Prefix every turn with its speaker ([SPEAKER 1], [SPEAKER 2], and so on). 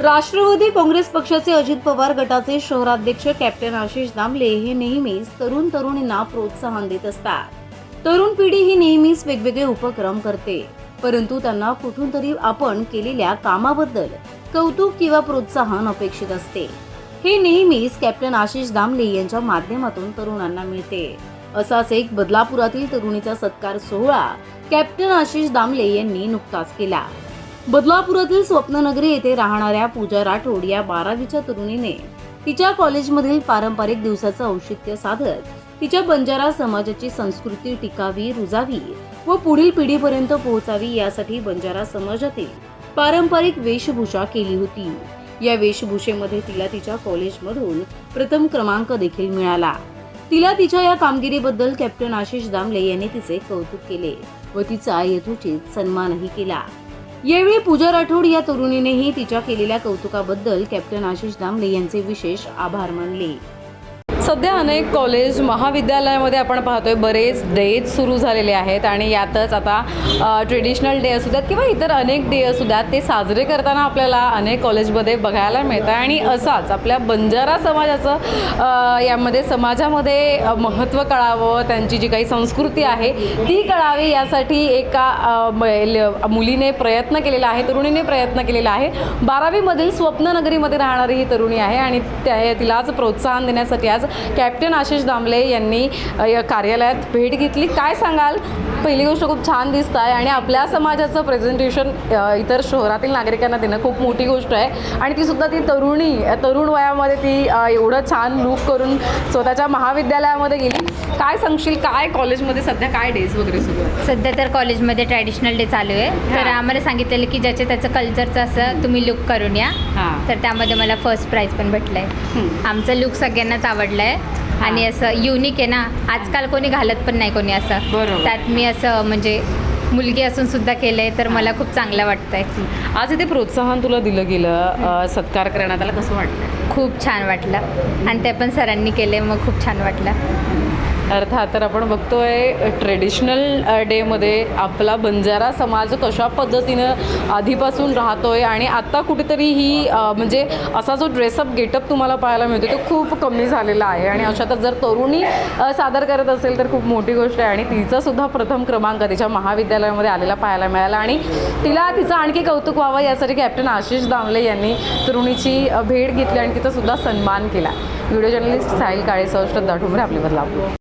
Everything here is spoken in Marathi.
[SPEAKER 1] राष्ट्रवादी काँग्रेस पक्षाचे अजित पवार गटाचे शहराध्यक्ष कॅप्टन आशिष दामले हे नेहमीच तरुण तरुणींना प्रोत्साहन देत असतात. तरुण पिढी ही नेहमीच वेगवेगळे उपक्रम करते. परंतु त्यांना कुठून तरी आपण केलेल्या कामाबद्दल कौतुक किंवा प्रोत्साहन अपेक्षित असते. हे नेहमीच कॅप्टन आशिष दामले यांच्या माध्यमातून तरुणांना मिळते. असाच एक बदलापुरातील तरुणीचा सत्कार सोहळा कॅप्टन आशिष दामले यांनी नुकताच केला. बदलापुरातील स्वप्ननगरी येथे राहणाऱ्या पूजा राठोड या बारावीच्या तरुणीने तिच्या कॉलेजमधील पारंपरिक दिवसाचं औचित्य साधत तिच्या बंजारा समाजाची संस्कृती टिकावी रुजावी व पुढील पिढीपर्यंत पोहोचावी यासाठी बंजारा समाजातील पारंपरिक वेशभूषा केली होती. या वेशभूषेमध्ये तिला तिच्या कॉलेजमधून प्रथम क्रमांक देखील मिळाला. तिला तिच्या या कामगिरीबद्दल कॅप्टन आशिष दामले यांनी तिचे कौतुक केले व तिचा यथोचित सन्मानही केला. यावेळी पूजा राठोड या तरुणीनेही तिच्या केलेल्या कौतुकाबद्दल कॅप्टन आशिष दामले यांचे विशेष आभार मानले.
[SPEAKER 2] सध्या अनेक कॉलेज महाविद्यालयामध्ये आपण पाहतोय बरेच डेज सुरू झालेले आहेत आणि यातच आता ट्रेडिशनल डे असू द्यात किंवा इतर अनेक डे असू द्यात ते साजरे करताना आपल्याला अनेक कॉलेजमध्ये बघायला मिळतं आणि असाच आपल्या बंजारा समाजाचं यामध्ये समाजामध्ये महत्त्व कळावं त्यांची जी काही संस्कृती आहे ती कळावी यासाठी एका ल- मुलीने प्रयत्न केलेला आहे तरुणीने प्रयत्न केलेला आहे. बारावीमधील स्वप्ननगरीमध्ये राहणारी ही तरुणी आहे आणि त्या तिलाच प्रोत्साहन देण्यासाठी आज कॅप्टन आशिष दामले यांनी कार्यालयात भेट घेतली. काय सांगाल? पहिली गोष्ट खूप छान दिसत आहे आणि आपल्या समाजाचं प्रेझेंटेशन इतर शहरातील नागरिकांना देणं खूप मोठी गोष्ट आहे. आणि ती सुद्धा ती तरुणी तरुण वयामध्ये ती एवढं छान लूक करून स्वतःच्या महाविद्यालयामध्ये गेली. काय सांगशील? काय कॉलेजमध्ये सध्या काय डेज वगैरे सुरू आहे
[SPEAKER 3] सध्या तर कॉलेजमध्ये ट्रॅडिशनल डे चालू आहे. तर. आम्हाला सांगितलेलं की ज्याच्या त्याचं कल्चरचं असं तुम्ही लुक करून या.
[SPEAKER 2] हां.
[SPEAKER 3] तर त्यामध्ये मला फर्स्ट प्राईज पण भेटलं आहे आमचं लुक सगळ्यांनाच आवडलं आहे. आणि असं युनिक आहे ना आजकाल कोणी घालत पण नाही कोणी असं.
[SPEAKER 2] बरोबर.
[SPEAKER 3] त्यात मी असं म्हणजे मुलगी असून सुद्धा केलं आहे तर मला खूप चांगलं वाटतंय.
[SPEAKER 2] आज इथे प्रोत्साहन तुला दिलं गेलं अ, सत्कार करण्यात आला. कसं वाटलं?
[SPEAKER 3] खूप छान वाटलं. आणि ते पण सरांनी केले मग खूप छान वाटलं.
[SPEAKER 2] अर्थात तर आपण बघतोय ट्रेडिशनल डेमध्ये आपला बंजारा समाज कशा पद्धतीनं आधीपासून राहतोय आणि आत्ता कुठेतरी ही म्हणजे असा जो ड्रेसअप गेटअप तुम्हाला पाहायला मिळतो तो खूप कमी झालेला आहे. आणि अशातच जर तरुणी सादर करत असेल तर खूप मोठी गोष्ट आहे. आणि तिचा सुद्धा प्रथम क्रमांक तिच्या महाविद्यालयामध्ये आलेला पाहायला मिळाला. आणि तिला तिचं आणखी कौतुक व्हावं यासाठी कॅप्टन आशिष दामले यांनी तरुणीची भेट घेतली आणि तिचा सुद्धा सन्मान केला. व्हिडिओ जर्नलिस्ट साहिल काळे सौष्ठ दाठुंबरे आपले बदलापूर